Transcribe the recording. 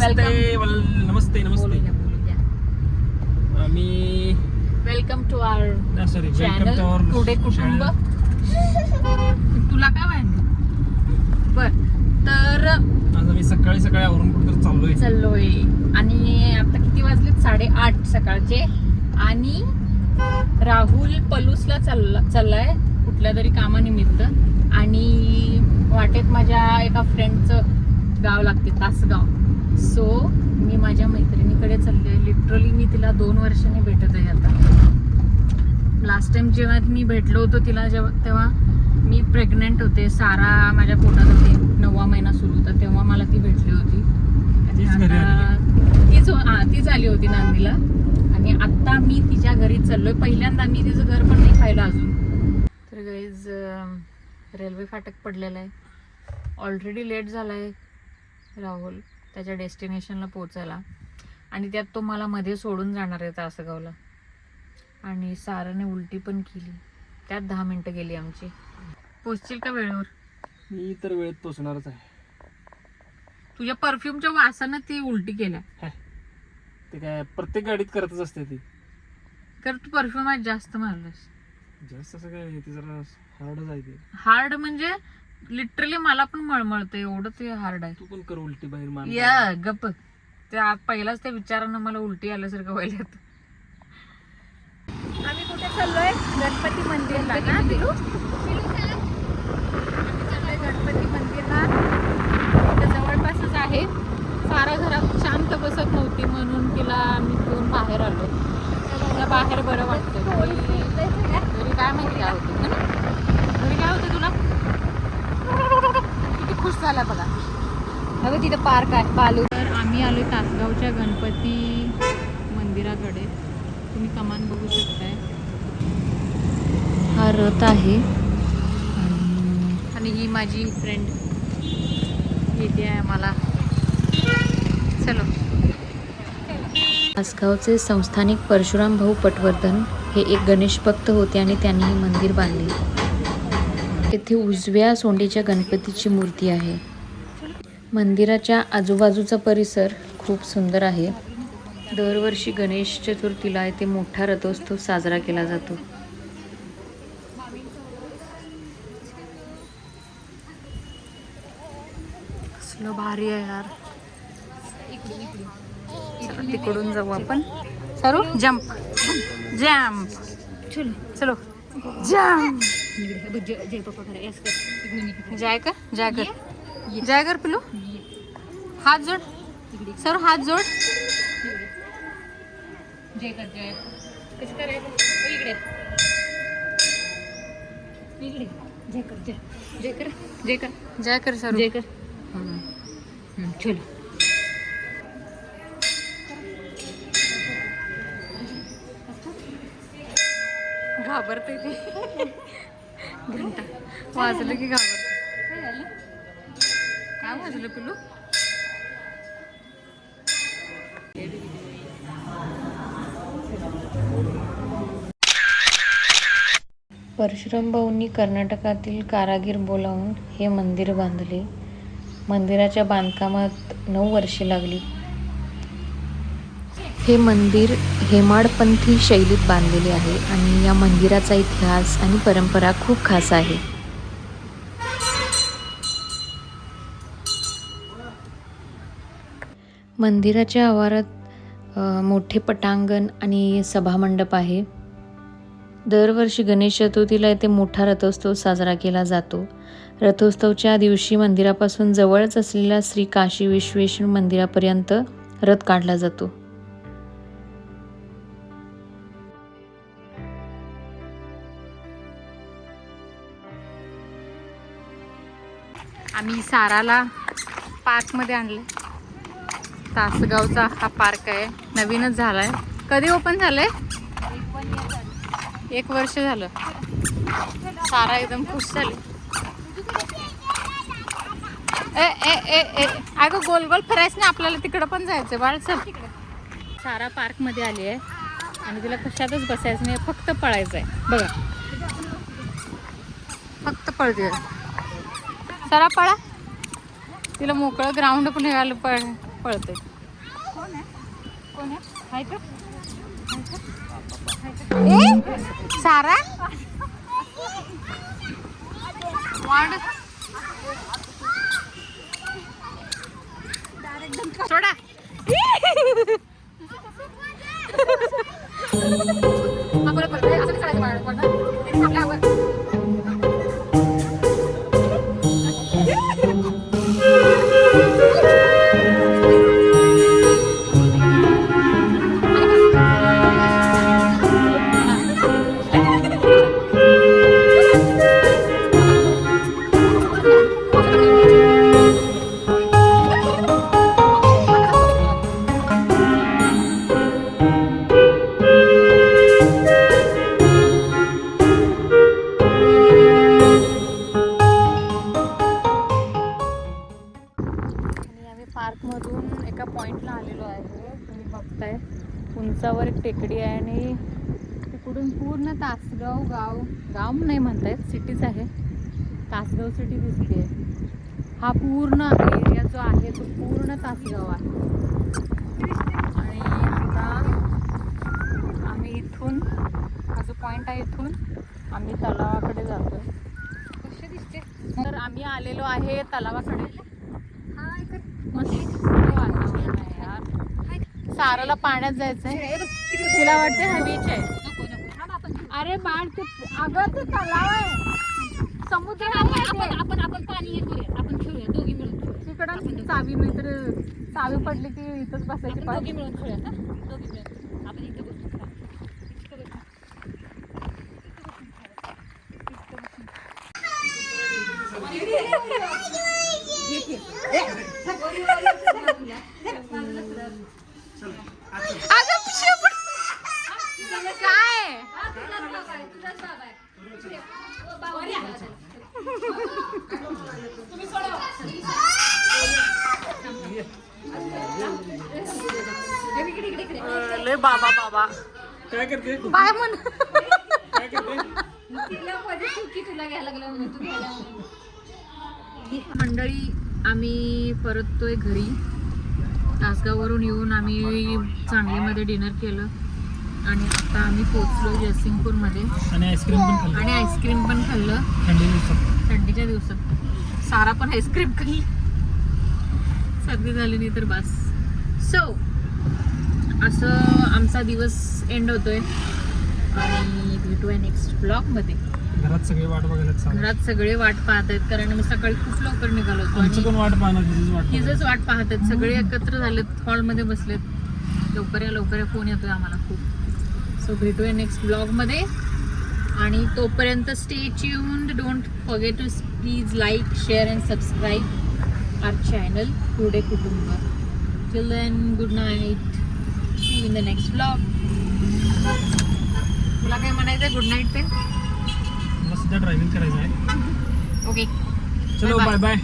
नमस्ते नमस्ते नमस्ते. आम्ही welcome to our sorry welcome to our कुठे कुटुंब. तुला काय माहिती बर तर आज आम्ही सकाळी सकाळी आवरून कुठं चाललोय. चाललोय. आणि आता किती वाजलेत? साडेआठ सकाळचे. आणि राहुल पलूसला चालला चाललाय कुठल्या तरी कामानिमित्त. आणि वाटेत माझ्या एका फ्रेंडचं गाव लागते तासगाव. चालले लिटरली मी तिला दोन वर्षांनी भेटत आहे आता. लास्ट टाइम जेव्हा मी भेटलो होतो तिला जेव्हा तेव्हा मी प्रेग्नेंट होते. सारा माझ्या पोटात होते. नववा महिना सुरू होता तेव्हा मला ती भेटली होती. तीच तीच हा तीच आली होती नांदीला. आणि आता मी तिच्या घरी चाललोय. पहिल्यांदा मी तिचं घर पण नाही पाहिलं अजून. तर गाईज रेल्वे फाटक पडलेलं आहे. ऑलरेडी लेट झाला आहे राहुल. त्याच्या डेस्टिनेशनला पोचायला आणि त्यात तो मला मध्ये सोडून जाणार आहे तासगावला. आणि साराने उलटी पण केली. त्यात दहा मिनटं गेली आमची. पोचशील का वेळेवर? मी तर वेळेत पोचणारच आहे. तुझ्या परफ्यूमच्या वासानं ती उलटी केल्या. ते काय प्रत्येक गाडीत करतच असते ती. तर तू परफ्यूम आज जास्त मारलास. जास्त असं काय ते जरा हार्डच आहे ते. हार्ड म्हणजे लिटरली मला पण मळमळतं एवढं ते हार्ड आहे. तू पण कर उलटी बाहेर मान या गप ते आज पहिलाच त्या विचारानं मला उलटी आल्यासारखं व्हायला येतं. आम्ही कुठे चाललोय? गणपती मंदिरला ना गणपती मंदिरला. जवळपासच आहे. सारा घरात शांत बसत नव्हती म्हणून तिला आम्ही घेऊन बाहेर आलो. तिला बाहेर बरं वाटतं घरी काय माहिती काय होतं ना? घरी काय होतं तुला? किती खुश झाला बघा. अगं तिथं पार्क आहे बालू. आम्ही आलो तासगावच्या गणपती मंदिराकडे. तुम्ही कमान बघू शकताय. हा रथ आहे. आणि- ही माझी फ्रेंड येते आहे मला चलो. तासगावचे संस्थानिक परशुराम भाऊ पटवर्धन हे एक गणेश भक्त होते आणि त्यांनी हे मंदिर बांधले. येथे उजव्या सोंडेच्या गणपतीची मूर्ती आहे. मंदिराच्या आजूबाजूचा परिसर खूप सुंदर आहे. दरवर्षी गणेश चतुर्थीला येथे मोठा रथोत्सव साजरा केला जातो. कसलं भारी आहे यार. तिकडून जाऊ आपण. सरू जम्प जम्प चलो. जम्प जाय का? जाय कर. जाय कर पिलू हात जोड. सर हात जोड. जय कर जय. कसं करायचं? इकडे. इकडे. जय कर जय. जय कर जय कर. जय कर सर. जय कर. चलो. घाबरते ते. घंटा. वाजलं की घाबरते. काय वाजलं पिलू परशुराम भाऊंनी कर्नाटकातील कारागीर बोलावून हे मंदिर बांधले. मंदिराच्या बांधकामात नऊ वर्षे लागली. हे मंदिर हेमाडपंथी शैलीत बांधलेले आहे आणि या मंदिराचा इतिहास आणि परंपरा खूप खास आहे. मंदिराच्या आवारात मोठे पटांगण आणि सभामंडप आहे. दरवर्षी गणेश चतुर्थीला येथे मोठा रथोत्सव साजरा केला जातो. रथोत्सवच्या दिवशी मंदिरापासून जवळच असलेल्या श्री काशी विश्वेश्वर मंदिरापर्यंत रथ काढला जातो. आम्ही साराला पार्कमध्ये आणले. तासगावचा हा पार्क आहे. नवीनच झाला आहे कधी ओपन झालंय? एक वर्ष झालं. सारा एकदम खुश झाली. ए ए ए ए. अगं गोल गोल फिरायच नाही. आपल्याला तिकडं पण जायचं बाळ चल. सारा पार्कमध्ये आली आहे. आणि तिला कशातच बसायचं नाही. फक्त पळायचं आहे बघा. फक्त पळते सारा पळा. तिला मोकळं ग्राउंड पण निघालं पण. पळते कोण आहे? हाय का? हाय का? ए? सारा? वाढ. सोडा. टेकडी आहे आणि तिकडून पूर्ण तासगाव गाव गाव नाही म्हणतायत सिटीच आहे. तासगाव सिटी दिसते हा पूर्ण एरिया जो आहे तो पूर्ण तासगाव आहे. आणि आता आम्ही इथून हा जो पॉईंट आहे इथून आम्ही तलावाकडे जातो कसे दिसते तर आम्ही आलेलो आहे तलावाकडे मस्त वातावरण आहे यार साराला पाण्यात जायचंय. तिला वाटते हा बीच आहे. अरे बाळ ते अगं ते तलाव आहे. समुद्र आपण आपण आपण पाणी हे करूया आपण खेळूया. दोघी मिळून तिकडं चावी नाही तर चावी पडली की इथंच बसायची दोघी मिळून खेळूया दोघी मिळून. आपण इथं बसू अगं बाबा. काय करते? बाय म्हण. काय करते? मंडळी आम्ही परततोय घरी. तासगाववरून येऊन आम्ही सांगलीमध्ये डिनर केलं. आणि आता आम्ही पोचलो जयसिंगपूरमध्ये. आणि आईस्क्रीम पण खाल्लं. आणि आईस्क्रीम पण खाल्लं. थंडी दिवसात. थंडीच्या दिवसात. सारा पण आईस्क्रीम खाल्ली. सर्दी झाली नाही तर बस. सो असं आमचा दिवस एंड होतोय. आणि भेटूया नेक्स्ट ब्लॉगमध्ये घरात सगळे वाट बघायला घरात सगळे वाट पाहत आहेत कारण आम्ही सकाळी खूप लवकर निघालो होतो वाट पाहणार तिचीच वाट पाहत आहेत सगळे एकत्र झालेत हॉलमध्ये बसलेत. लवकर या लवकर फोन येतोय आम्हाला खूप. सो भेटूया नेक्स्ट ब्लॉगमध्ये आणि तोपर्यंत stay tuned don't forget to please like share and subscribe our channel पुढे कुटुंब till then good night see in the next blog तुला काय म्हणायचं गुड नाईट ते मला सध्या ड्रायव्हिंग करायचं आहे. ओके चलो. Bye bye